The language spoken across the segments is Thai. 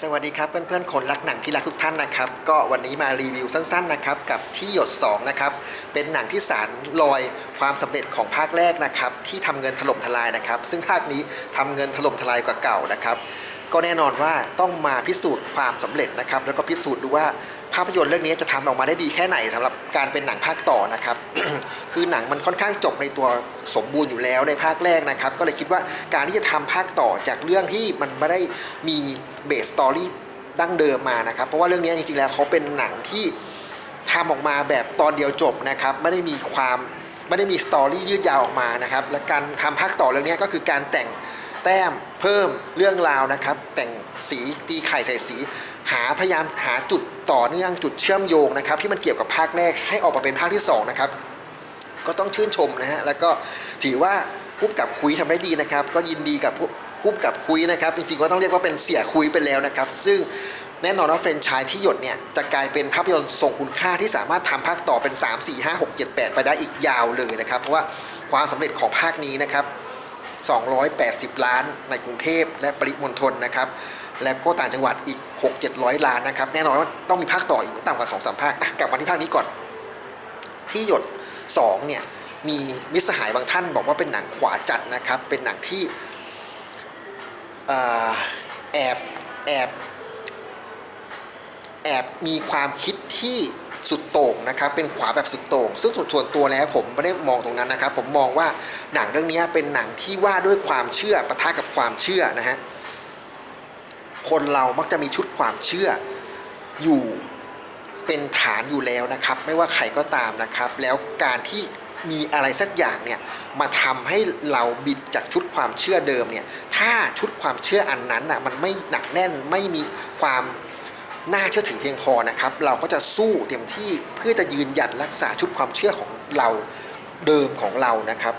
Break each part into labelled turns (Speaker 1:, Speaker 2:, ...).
Speaker 1: สวัสดีครับเพื่อนๆคนรักหนังที่รักทุกท่านนะครับ ก็วันนี้มารีวิวสั้นๆนะครับกับที่หยด2นะครับเป็นหนังที่สารลอยความสำเร็จของภาคแรกนะครับที่ทำเงินถล่มทลายนะครับ ซึ่งภาคนี้ทำเงินถล่มทลายกว่าเก่านะครับ ก็แน่นอนว่าต้องมาพิสูจน์ความสำเร็จนะครับ แล้วก็พิสูจน์ดูว่าภาพยนตร์เรื่องนี้จะทำออกมาได้ดีแค่ไหนสำหรับการเป็นหนังภาคต่อนะครับ คือหนังมันค่อนข้างจบในตัวสมบูรณ์อยู่แล้วในภาคแรกนะครับ ก็เลยคิดว่าการที่จะทำภาคต่อจากเรื่องที่มันไม่ได้มีเบสสตอรี่ดั้งเดิมมานะครับ เพราะว่าเรื่องนี้จริงๆแล้วเขาเป็นหนังที่ทำออกมาแบบตอนเดียวจบนะครับ ไม่ได้มีความไม่ได้มีสตอรี่ยืดยาวออกมานะครับ และการทำภาคต่อเรื่องนี้ก็คือการแต่ง แต้มเพิ่มเรื่องราวนะครับ แต่งสีตีไข่ใส่สี หาพยายามหาจุดต่อเนื่องจุดเชื่อมโยงนะครับ ที่มันเกี่ยวกับภาคแรกให้ออกมาเป็นภาคที่สองนะครับก็ต้องชื่นชมนะฮะแล้วก็ถือว่าผู้กำกับคุยทำได้ดีนะครับ ก็ยินดีกับผู้ผู้กำกับคุยนะครับ จริงๆก็ต้องเรียกว่าเป็นเสียคุยไปแล้วนะครับ ซึ่งแน่นอนว่าแฟรนชส์ที่หยดเนี่ยจะกลายเป็นภาพยนตร์ทรงคุณค่าที่สามารถทำภาคต่อเป็น 3 4 5 6 7 8 ไปได้อีกยาวเลยนะครับ เพราะว่าความสำเร็จของภาคนี้นะครับ 280 ล้านในกรุงเทพและปริมณฑลนะครับแล้วก็ต่างจังหวัดอีก 6 700 ล้านนะครับ แน่นอนว่าต้องมีภาคต่ออีกไม่ต่ำกว่า2 3ภาคอะกลับมาที่ภาคนี้ก่อน ที่หยด 2 เนี่ย มีมิสหายบางท่านบอกว่าเป็นหนังขวาจัดนะครับ เป็นหนังที่แอบแอบแอบมีความคิดที่ สุดโต่งนะครับเป็นขวาแบบสุดโต่งซึ่งส่วนตัวแล้วผมไม่ได้มองตรงนั้นนะครับ ผมมองว่าหนังเรื่องนี้เป็นหนังที่ว่าด้วยความเชื่อปะทะกับความเชื่อนะฮะคนเรามักจะมีชุดความเชื่ออยู่เป็นฐานอยู่แล้วนะครับ ไม่ว่าใครก็ตามนะครับ แล้วการที่มีอะไรสักอย่างเนี่ยมาทำให้เราบิดจากชุดความเชื่อเดิมเนี่ยถ้าชุดความเชื่ออันนั้นน่ะมันไม่หนักแน่นไม่มีความ น่าเชื่อถือเพียงพอนะครับ เราก็จะสู้เต็มที่เพื่อจะยืนหยัดรักษาชุดความเชื่อของเราเดิมของเรานะครับ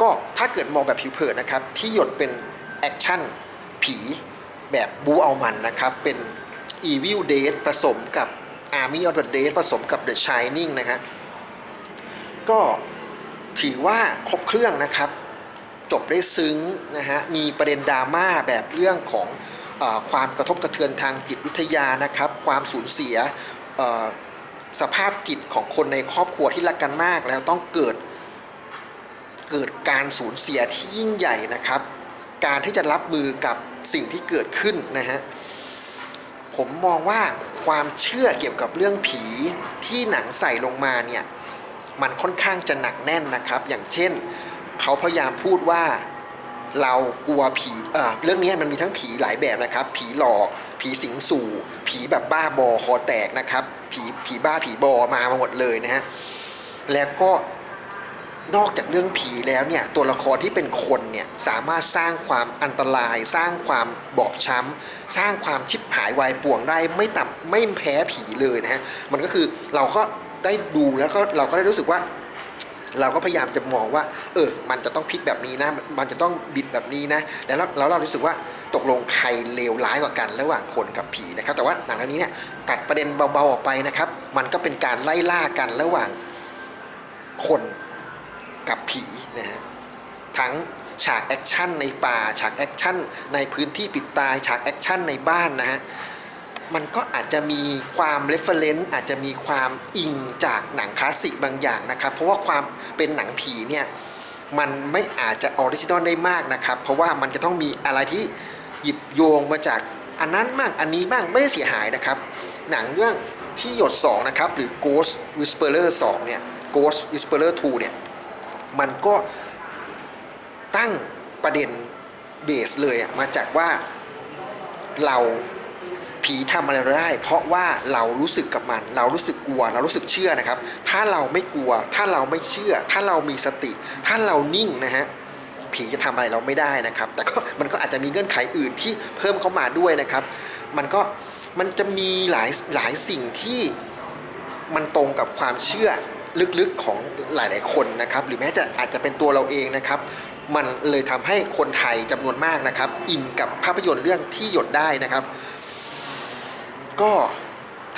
Speaker 1: ก็ถ้าเกิดมองแบบผิวเผินนะครับ ที่หยดเป็นแอคชั่นผีแบบบูเอามันนะครับ เป็น Evil Dead ผสมกับ Army of the Dead ผสมกับ The Shining นะฮะก็ถือว่าครบเครื่องนะครับ จบได้ซึ้งนะฮะมีประเด็นดราม่าแบบเรื่องของความกระทบกระเทือนทางจิตวิทยานะครับ ความสูญเสียสภาพจิตของคนในครอบครัวที่รักกันมาก แล้วต้องเกิดเกิดการสูญเสียที่ยิ่งใหญ่นะครับ การที่จะรับมือกับสิ่งที่เกิดขึ้นนะฮะผมมองว่าความเชื่อเกี่ยวกับเรื่องผีที่หนังใส่ลงมาเนี่ยมันค่อนข้างจะหนักแน่นนะครับ อย่างเช่น เขาพยายามพูดว่า เรากลัวผีเออเรื่องนี้มันมีทั้งผีหลายแบบนะครับ ผีหลอก ผีสิงสู่ ผีแบบบ้าบอคอแตกนะครับ ผีผีบ้าผีบอมามาหมดเลยนะฮะ แล้วก็นอกจากเรื่องผีแล้วเนี่ยตัวละครที่เป็นคนเนี่ยสามารถสร้างความอันตราย สร้างความบอบช้ำ สร้างความชิบหายวายป่วงได้ไม่ต่ำไม่แพ้ผีเลยนะฮะมันก็คือเราก็ได้ดูแล้วก็เราก็ได้รู้สึกว่า เราก็พยายามจะมองว่า เออ มันจะต้องพลิกแบบนี้นะ มันจะต้องบิดแบบนี้นะ แล้วเราเรารู้สึกว่าตกลงใครเลวร้ายกว่ากัน ระหว่างคนกับผีนะครับ แต่ว่าหนังเรื่องนี้เนี่ยตัดประเด็นเบาๆออกไปนะครับ มันก็เป็นการไล่ล่ากันระหว่างคนกับผีนะฮะ ทั้งฉากแอคชั่นในป่า ฉากแอคชั่นในพื้นที่ปิดตาย ฉากแอคชั่นในบ้านนะฮะ มันก็อาจจะมีความเรฟเฟรนซ์อาจจะมีความอิงจากหนังคลาสสิกบางอย่างนะครับ เพราะว่าความเป็นหนังผีเนี่ยมันไม่อาจจะออริจินอลได้มากนะครับ เพราะว่ามันจะต้องมีอะไรที่หยิบโยงมาจากอันนั้นบ้างอันนี้บ้างไม่ได้เสียหายนะครับ หนังเรื่องที่หยด 2 นะครับ หรือ Ghost Whisperer 2 เนี่ย Ghost Whisperer 2 เนี่ย มันก็ตั้งประเด็นเบสเลยอะมาจากว่าเรา ผีทำอะไรเราได้ เพราะว่าเรารู้สึกกับมัน เรารู้สึกกลัว เรารู้สึกเชื่อนะครับ ถ้าเราไม่กลัว ถ้าเราไม่เชื่อ ถ้าเรามีสติ ถ้าเรานิ่งนะฮะผีจะทำอะไรเราไม่ได้นะครับ แต่ก็มันก็อาจจะมีเงื่อนไขอื่นที่เพิ่มเข้ามาด้วยนะครับ มันก็มันจะมีหลายหลายสิ่งที่มันตรงกับความเชื่อลึกๆของหลายๆคนนะครับ หรือแม้แต่อาจจะเป็นตัวเราเองนะครับ มันเลยทำให้คนไทยจำนวนมากนะครับ อินกับภาพยนตร์เรื่องที่หยดได้นะครับ ก็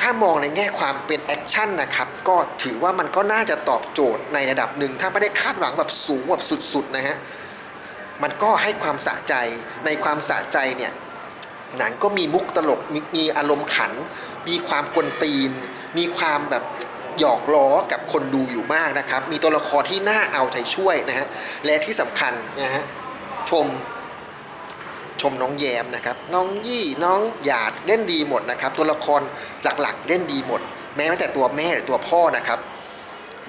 Speaker 1: ถ้ามองในแง่ความเป็นแอคชั่นนะครับก็ถือว่ามันก็น่าจะตอบโจทย์ในระดับหนึ่ง ถ้าไม่ได้คาดหวังแบบสูงแบบสุดๆนะฮะมันก็ให้ความสะใจในความสะใจเนี่ยหนังก็มีมุกตลกมมีอารมณ์ขัน มีความกวนตีน มีความแบบหยอกล้อกับคนดูอยู่มากนะครับ มีตัวละครที่น่าเอาใจช่วยนะฮะและที่สำคัญนะฮะชม ชมน้องแยมนะครับน้องยี่น้องหยาดเล่นดีหมดนะครับ ตัวละครหลักๆ เล่นดีหมด แม้แต่ตัวแม่หรือตัวพ่อนะครับ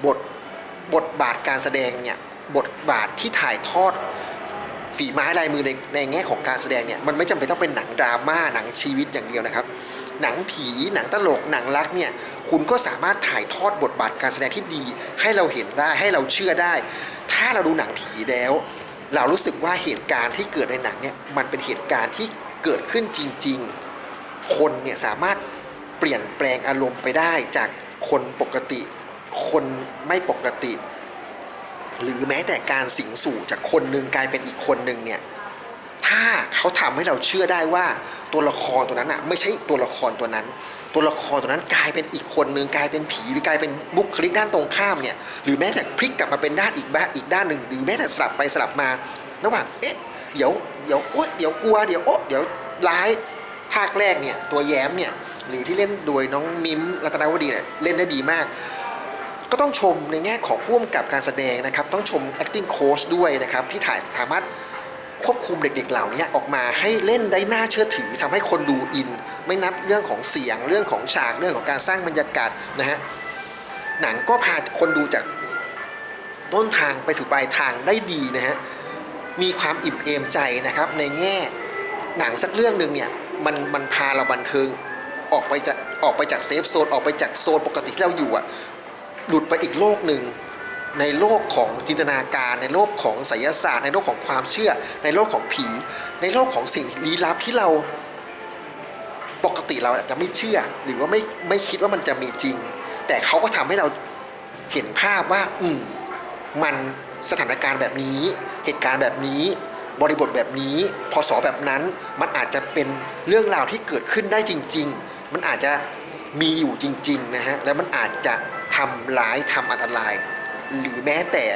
Speaker 1: บทบทบาทการแสดงเนี่ยบทบาทที่ถ่ายทอดฝีไม้ลายมือในในแง่ของการแสดงเนี่ยมันไม่จำเป็นต้องเป็นหนังดราม่าหนังชีวิตอย่างเดียวนะครับ หนังผีหนังตลกหนังรักเนี่ยคุณก็สามารถถ่ายทอดบทบาทการแสดงที่ดี ให้เราเห็นได้ให้เราเชื่อได้ ถ้าเราดูหนังผีแล้ว เรารู้สึกว่าเหตุการณ์ที่เกิดในหนังเนี่ยมันเป็นเหตุการณ์ที่เกิดขึ้นจริง ๆ คนเนี่ยสามารถเปลี่ยนแปลงอารมณ์ไปได้จากคนปกติ คนไม่ปกติ หรือแม้แต่การสิงสู่จากคนหนึ่งกลายเป็นอีกคนหนึ่งเนี่ยถ้าเขาทำให้เราเชื่อได้ว่าตัวละครตัวนั้นอะไม่ใช่ตัวละครตัวนั้น ตัวละครตัวนั้นกลายเป็นอีกคนหนึ่งกลายเป็นผีหรือกลายเป็นบุคลิกด้านตรงข้ามเนี่ยหรือแม้แต่พลิกกลับมาเป็นด้านอีกบ้าอีกด้านหนึ่งหรือแม้แต่สลับไปสลับมาระหว่างเอ๊ะเดี๋ยวเดี๋ยวโอ๊ยเดี๋ยวกลัวเดี๋ยวโอ๊ะเดี๋ยวร้ายภาคแรกเนี่ยตัวแย้มเนี่ยหรือที่เล่นโดยน้องมิมรัตนวดีเนี่ยเล่นได้ดีมาก ก็ต้องชมในแง่ของพ่วงกับการแสดงนะครับ ต้องชม acting coach ด้วยนะครับที่ถ่ายสามารถ ควบคุมเด็กๆเหล่านี้ออกมาให้เล่นได้น่าเชื่อถือทำให้คนดูอิน ไม่นับเรื่องของเสียงเรื่องของฉากเรื่องของการสร้างบรรยากาศนะฮะหนังก็พาคนดูจากต้นทางไปสู่ปลายทางได้ดีนะฮะมีความอิ่มเอมใจนะครับในแง่หนังสักเรื่องหนึ่งเนี่ยมันมันพาเราบันเทิงออกไปจากออกไปจากเซฟโซนออกไปจากโซนปกติที่เราอยู่อะหลุดไปอีกโลกหนึ่ง ในโลกของจินตนาการ ในโลกของไสยศาสตร์ ในโลกของความเชื่อ ในโลกของผี ในโลกของสิ่งลี้ลับที่เราปกติเราอาจจะไม่เชื่อ หรือว่าไม่ไม่คิดว่ามันจะมีจริง แต่เขาก็ทำให้เราเห็นภาพว่า อืมมันสถานการณ์แบบนี้ เหตุการณ์แบบนี้ บริบทแบบนี้ พศแบบนั้น มันอาจจะเป็นเรื่องราวที่เกิดขึ้นได้จริง ๆ มันอาจจะมีอยู่จริง ๆ นะฮะ แล้วมันอาจจะทำร้ายทำอันตราย หรือแม้แต่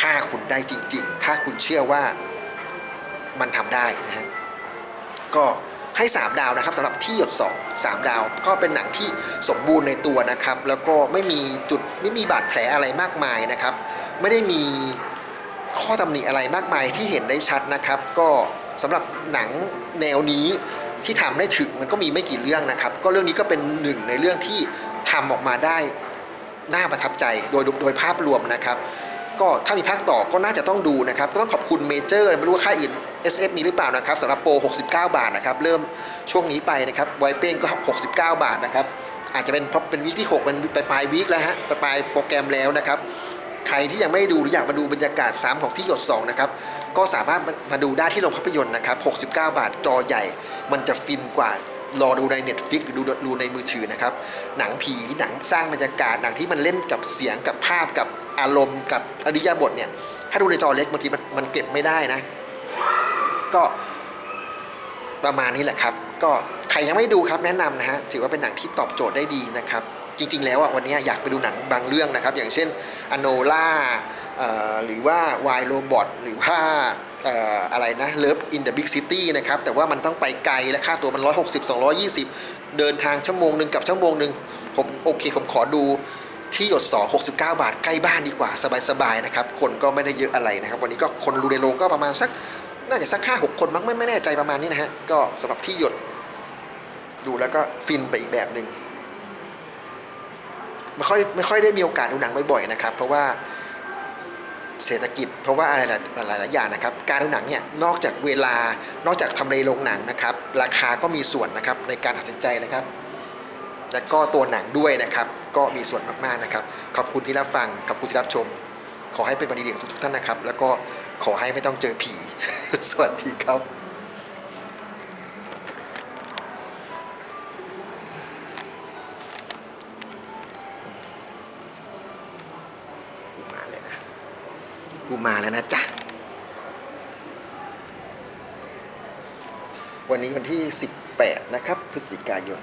Speaker 1: ฆ่าคุณได้จริง ๆ ถ้าคุณเชื่อว่ามันทำได้นะฮะก็ให้ 3 ดาวนะครับสำหรับที่หยด2 3 ดาว ก็เป็นหนังที่สมบูรณ์ในตัวนะครับ แล้วก็ไม่มีจุดไม่มีบาดแผลอะไรมากมายนะครับ ไม่ได้มีข้อตำหนิอะไรมากมายที่เห็นได้ชัดนะครับ ก็สำหรับหนังแนวนี้ที่ทำได้ถึงมันก็มีไม่กี่เรื่องนะครับ ก็เรื่องนี้ก็เป็นหนึ่งในเรื่องที่ทำออกมาได้ น่าประทับใจโดยโดยภาพรวมนะครับ ก็ถ้ามีภาคต่อก็น่าจะต้องดูนะครับ ก็ต้องขอบคุณเมเจอร์ไม่รู้ว่าค่าอื่น SF มีหรือเปล่านะครับสำหรับโปร 69 บาทนะครับเริ่มช่วงนี้ไปนะครับไวเป้งก็ 69 บาทนะครับอาจจะเป็นเพราะเป็นวีคที่ 6 เป็นปลายปลายวีคแล้วฮะปลายปลายโปรแกรมแล้วนะครับใครที่ยังไม่ด้ดูหรืออยากมาดูบรรยากาศ 3 ของที่หยด2นะครับก็สามารถมาดูได้ที่โรงภาพยนตร์นะครับ69 บาทจอใหญ่ มันจะฟินกว่า รอดูใน Netflix หรือดูดูในมือถือนะครับ หนังผีหนังสร้างบรรยากาศหนังที่มันเล่นกับเสียงกับภาพกับอารมณ์กับอริยบทเนี่ย ถ้าดูในจอเล็กบางทีมันมันเก็บไม่ได้นะ ก็ประมาณนี้แหละครับ ก็ใครยังไม่ดูครับแนะนำนะฮะถือว่าเป็นหนังที่ตอบโจทย์ได้ดีนะครับ จริง ๆ แล้วอะวันนี้อยากไปดูหนังบางเรื่องนะครับ อย่างเช่นอโนล่าหรือว่าวายโรบอทหรือว่า อะไรนะเลิฟอินเดอะบิ๊กซิตี้นะครับ แต่ว่ามันต้องไปไกลและค่าตัวมัน 160 220 เดินทางชั่วโมงหนึ่งกับชั่วโมงหนึ่งผมโอเค ผมขอดูที่หยด2 69 บาทใกล้บ้านดีกว่า สบายๆนะครับ คนก็ไม่ได้เยอะอะไรนะครับ วันนี้ก็คนดูในโรงก็ประมาณสักน่าจะสักห้าหกคนมั้งไม่ไม่แน่ใจประมาณนี้นะฮะ ก็สำหรับที่หยด ดูแล้วก็ฟินไปอีกแบบหนึ่งไม่ค่อยไม่ค่อยได้มีโอกาสดูหนังบ่อยๆนะครับ เพราะว่า เศรษฐกิจ เพราะว่าอะไรหลายหลายๆอย่างนะครับ การดูหนังเนี่ยนอกจากเวลานอกจากทำเลโรงหนังนะครับ ราคาก็มีส่วนนะครับในการตัดสินใจนะครับและก็ตัวหนังด้วยนะครับ ก็มีส่วนมากๆนะครับ ขอบคุณที่รับฟังขอบคุณที่รับชม ขอให้เป็นวันดีๆของทุกๆท่านนะครับ แล้วก็ขอให้ไม่ต้องเจอผี สวัสดีครับ กูมาแล้วนะจ๊ะ วันนี้วันที่ 18 นะครับ พฤศจิกายน